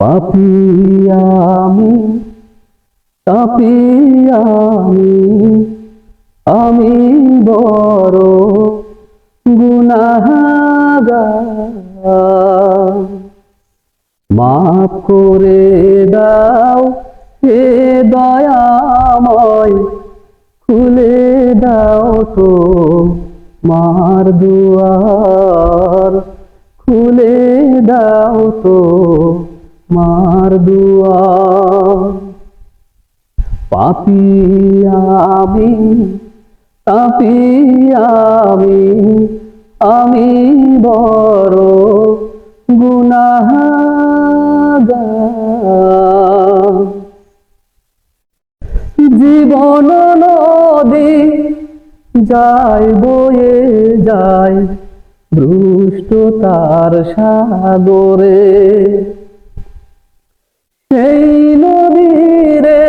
আমি তাপি আমি আমি বড় গুনাহগার। মাফ করে দাও হে দয়াময়, খুলে দাও তো মার দুয়ার। খুলে দাও তো মার দুয়ার পাপি আমি তাপি আমি আমি বড় গুনাহগার। জীবন নদী যায়, বয়ে যায় দুষ্টতার সাগরে। সেই নদীরে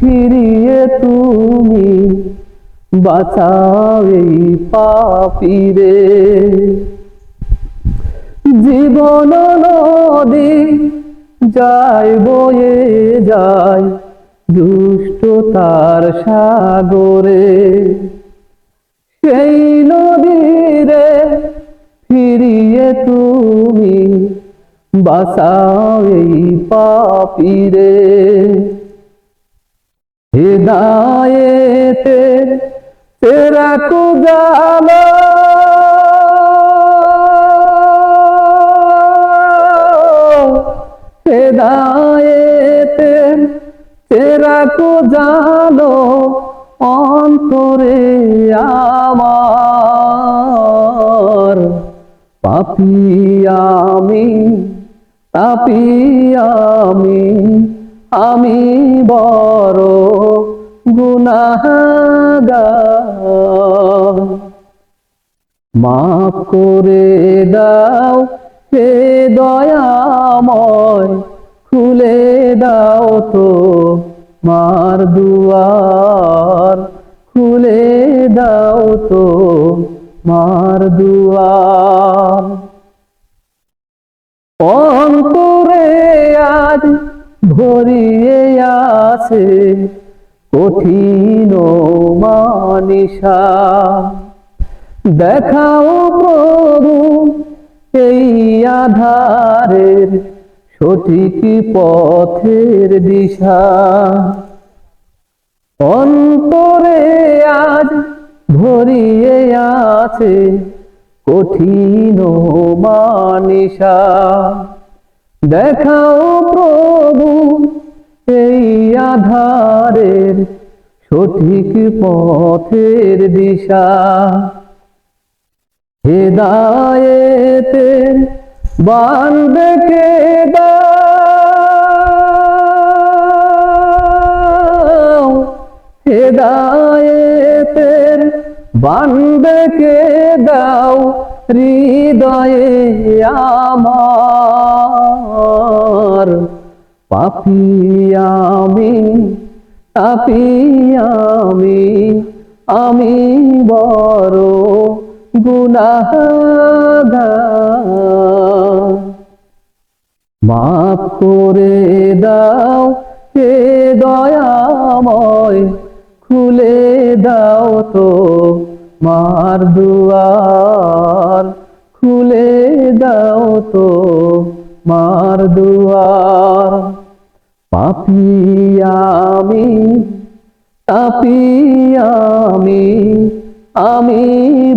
ফিরিয়ে তুমি বাঁচাও পাপিরে। জীবন নদী যায় বয়ে যায় দুষ্টতার সাগরে। সেই বাসাও এই পাপিরে। হৃদায়েতে তেরা কো জানো হেদায়েতে তেরা কো জানো অন্তরে আমার। পাপি আমি তাপি আমি আমি বড় গুনাহগার। মাফ করে দাও হে দয়াময়, খুলে দাও তো মার দুয়ার। খুলে দাও তো মার দুয়ার। অন্তরে আজ ভরিয়ে আছে কঠিন মানিসা। দেখাও প্রভু এই আধারের সঠিক পথের দিশা। অন্তরে আজ ভরিয়ে আছে কঠিন মানিসা। দেখাও প্রভু এই আধারের সঠিক পথের দিশা। হেদায়েতের বান্দকে দাও হেদায়েতের বান্দকে দাও হৃদয়ে আমার। পাপি আমি আমি বড় গুনাহগার। মাফ করে দাও হে দয়াময়, খুলে দাও তো মার দুয়ার, খুলে দাও তো মার দুয়ার। পাপি আমি তাপি আমি আমি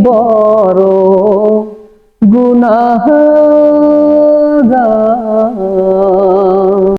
বড় গুনাহগার।